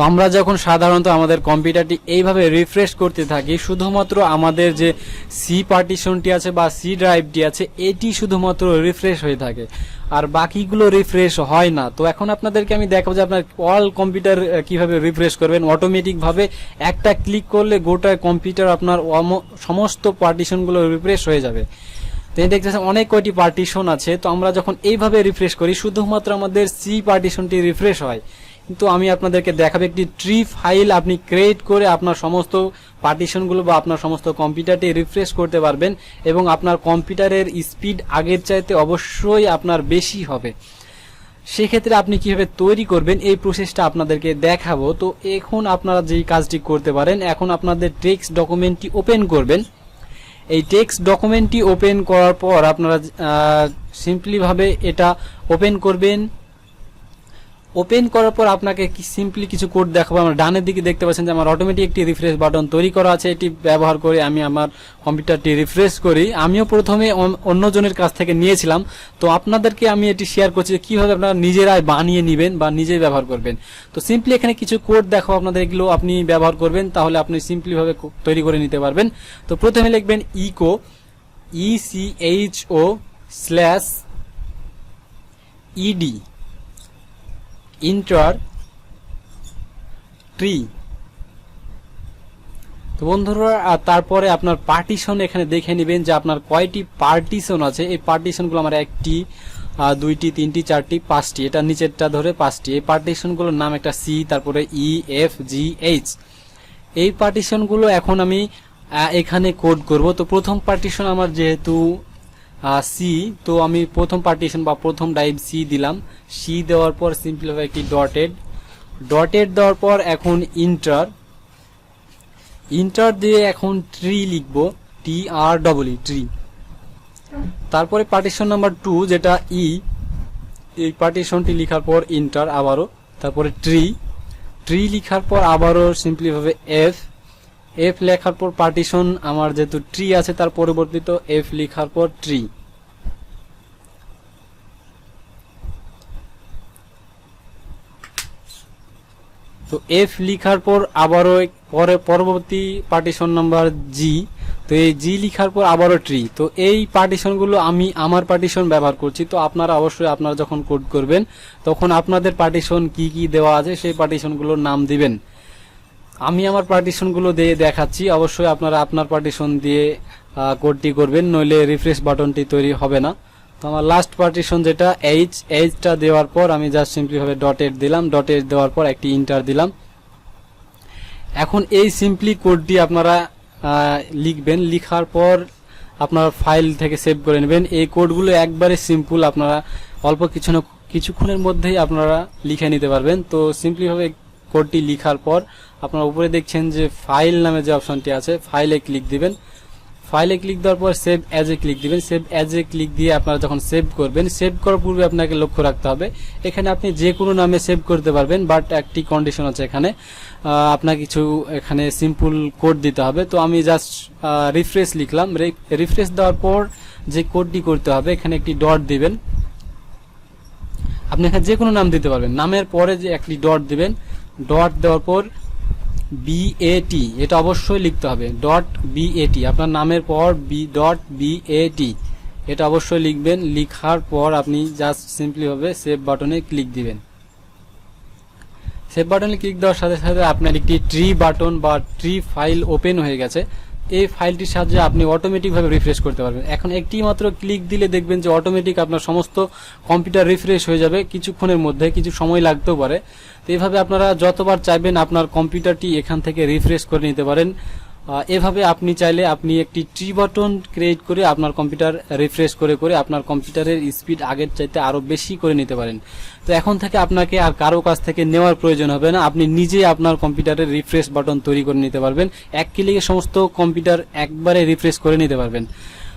তো আমরা যখন সাধারণত আমাদের কম্পিউটারটি এইভাবে রিফ্রেশ করতে থাকি, শুধুমাত্র আমাদের যে সি পার্টিশনটি আছে বা সি ড্রাইভটি আছে, এটি শুধুমাত্র রিফ্রেশ হয়ে থাকে। আর বাকিগুলো রিফ্রেশ হয় না। তো এখন আপনাদেরকে আমি দেখাবো যে আপনার অল কম্পিউটার কীভাবে রিফ্রেশ করবেন। অটোমেটিকভাবে একটা ক্লিক করলে গোটা কম্পিউটার আপনার সমস্ত পার্টিশনগুলো রিফ্রেশ হয়ে যাবে। তো দেখতেছেন, অনেক কয়টি পার্টিশন আছে। তো আমরা যখন এইভাবে রিফ্রেশ করি, শুধুমাত্র আমাদের সি পার্টিশনটি রিফ্রেশ হয়। কিন্তু আমি আপনাদেরকে দেখাবো একটি ট্রি ফাইল। আপনি ক্রিয়েট করে আপনার সমস্ত পার্টিশনগুলো বা আপনার সমস্ত কম্পিউটারটি রিফ্রেশ করতে পারবেন এবং আপনার কম্পিউটারের স্পিড আগের চাইতে অবশ্যই আপনার বেশি হবে। সেক্ষেত্রে আপনি কীভাবে তৈরি করবেন এই প্রসেসটা আপনাদেরকে দেখাবো। তো এখন আপনারা যেই কাজটি করতে পারেন, এখন আপনাদের টেক্সট ডকুমেন্টটি ওপেন করবেন। এই টেক্সট ডকুমেন্টটি ওপেন করার পর আপনারা সিম্পলি ভাবে এটা ওপেন করবেন। ওপেন করার পর আপনাকে সিম্পলি কিছু কোড দেখাবো? আমার ডানের দিকে দেখতে পাচ্ছেন যে আমার অটোমেটিক একটি রিফ্রেশ বাটন তৈরি করা আছে। এটি ব্যবহার করে আমি আমার কম্পিউটারটি রিফ্রেশ করি। আমিও প্রথমে অন্যজনের কাছ থেকে নিয়েছিলাম। তো আপনাদেরকে আমি এটি শেয়ার করছি কীভাবে আপনারা নিজেরাই বানিয়ে নেবেন বা নিজেই ব্যবহার করবেন। তো সিম্পলি এখানে কিছু কোড দেখাবো আপনাদের। এগুলো আপনি ব্যবহার করবেন, তাহলে আপনি সিম্পলিভাবে তৈরি করে নিতে পারবেন। তো প্রথমে লিখবেন echo E C H O slash ED enter tree তো বন্ধুরা তারপরে আপনার পার্টিশন এখানে দেখে নেবেন যে আপনার কয়টি পার্টিশন আছে। এই পার্টিশনগুলো আমার একটি দুইটি, তিনটি, চারটি, পাঁচটি। এটা নিচেরটা ধরে পাঁচটি। এই পার্টিশনগুলোর নাম একটা সি তারপরে ই এফ জি এইচ এই পার্টিশনগুলো এখন আমি এখানে কোড করব। তো প্রথম পার্টিশন আমার যেহেতু সি তো আমি প্রথম পার্টিশন বা প্রথম ডাইভ সি দিলাম। সি দেওয়ার পর সিম্পলি একটি ডটেড ডটেড দেওয়ার পর এখন ইন্টার ইন্টার দিয়ে এখন ট্রি লিখব। T R double E tree তারপরে পার্টিশন নাম্বার টু যেটা ই এই পার্টিশনটি লিখার পর ইন্টার আবারও। তারপরে ট্রি ট্রি লিখার পর আবারও সিম্পলিভাবে এফ এফ লেখার পর পার্টিশন আমার যেহেতু ট্রি আছে, তার পরিবর্তিত এফ লেখার পর ট্রি তো এফ লিখার পর আবারও পরে পরবর্তী পার্টিশন নাম্বার জি তো এই জি লিখার পর আবারও ট্রি তো এই পার্টিশনগুলো আমি আমার পার্টিশন ব্যবহার করছি, তো আপনারা অবশ্যই আপনারা যখন কোড করবেন, তখন আপনাদের পার্টিশন কি কি দেওয়া আছে, সেই পার্টিশনগুলোর নাম দিবেন। আমি আমার পার্টিশনগুলো দিয়ে দেখাচ্ছি। অবশ্যই আপনারা আপনার পার্টিশন দিয়ে কোডটি করবেন, নইলে রিফ্রেশ বাটনটি তৈরি হবে না। তো আমার লাস্ট পার্টিশন যেটা এইচ এইচটা দেওয়ার পর আমি জাস্ট সিম্পলি ভাবে ডটেড দিলাম। ডটেড দেওয়ার পর একটি ইন্টার দিলাম। এখন এই সিম্পলি কোডটি আপনারা লিখবেন। লিখার পর আপনার ফাইল থেকে সেভ করে নেবেন। এই কোডগুলো একবারে সিম্পল আপনারা অল্প কিছু না, কিছুক্ষণের মধ্যেই আপনারা লিখে নিতে পারবেন। তো সিম্পলি ভাবে কোডটি লিখার পর আপনারা উপরে দেখছেন যে ফাইল নামে যে অপশনটি আছে ফাইলে ক্লিক দিবেন। ফাইলে ক্লিক দেওয়ার পর সেভ অ্যাজ এ ক্লিক দিবেন। সেভ অ্যাজ এ ক্লিক দিয়ে আপনারা যখন সেভ করবেন সেভ করার পূর্বে আপনাকে লক্ষ্য রাখতে হবে, এখানে আপনি যে কোনো নামে সেভ করতে পারবেন বাট একটি কন্ডিশন আছে এখানে। আপনার কিছু এখানে সিম্পল কোড দিতে হবে। তো আমি জাস্ট রিফ্রেশ লিখলাম। রিফ্রেশ দেওয়ার পর যে কোডটি করতে হবে, এখানে একটি ডট দিবেন। আপনি এখানে যে কোনো নাম দিতে পারবেন। নামের পরে যে একটি ডট দিবেন ডট দেওয়ার পর বিএটি এটা অবশ্যই লিখতে হবে ডট বিএটি আপনার নামের পর বি ডট বিএটি এটা অবশ্যই লিখবেন, লিখার পর আপনি জাস্ট সিম্পলি ভাবে সেভ বাটনে ক্লিক দিবেন। সেভ বাটনে ক্লিক দেওয়ার সাথে সাথে আপনার একটি ট্রি বাটন বা ট্রি ফাইল ওপেন হয়ে গেছে। এই ফাইলটির সাহায্যে আপনি অটোমেটিকভাবে রিফ্রেশ করতে পারবেন। এখন একটি মাত্র ক্লিক দিলে দেখবেন যে অটোমেটিক আপনার সমস্ত কম্পিউটার রিফ্রেশ হয়ে যাবে কিছুক্ষণের মধ্যে, কিছু সময় লাগতেও পারে। তো এইভাবে আপনারা যতবার চাইবেন আপনার কম্পিউটারটি এখান থেকে রিফ্রেশ করে নিতে পারেন। এভাবে আপনি চাইলে আপনি একটি ট্রি বাটন ক্রিয়েট করে আপনার কম্পিউটার রিফ্রেশ করে করে আপনার কম্পিউটারের স্পিড আগের চাইতে আরও বেশি করে নিতে পারেন। তো এখন থেকে আপনাকে আর কারও কাছ থেকে নেওয়ার প্রয়োজন হবে না। আপনি নিজেই আপনার কম্পিউটারের রিফ্রেশ বাটন তৈরি করে নিতে পারবেন। এক ক্লিকে সমস্ত কম্পিউটার একবারে রিফ্রেশ করে নিতে পারবেন।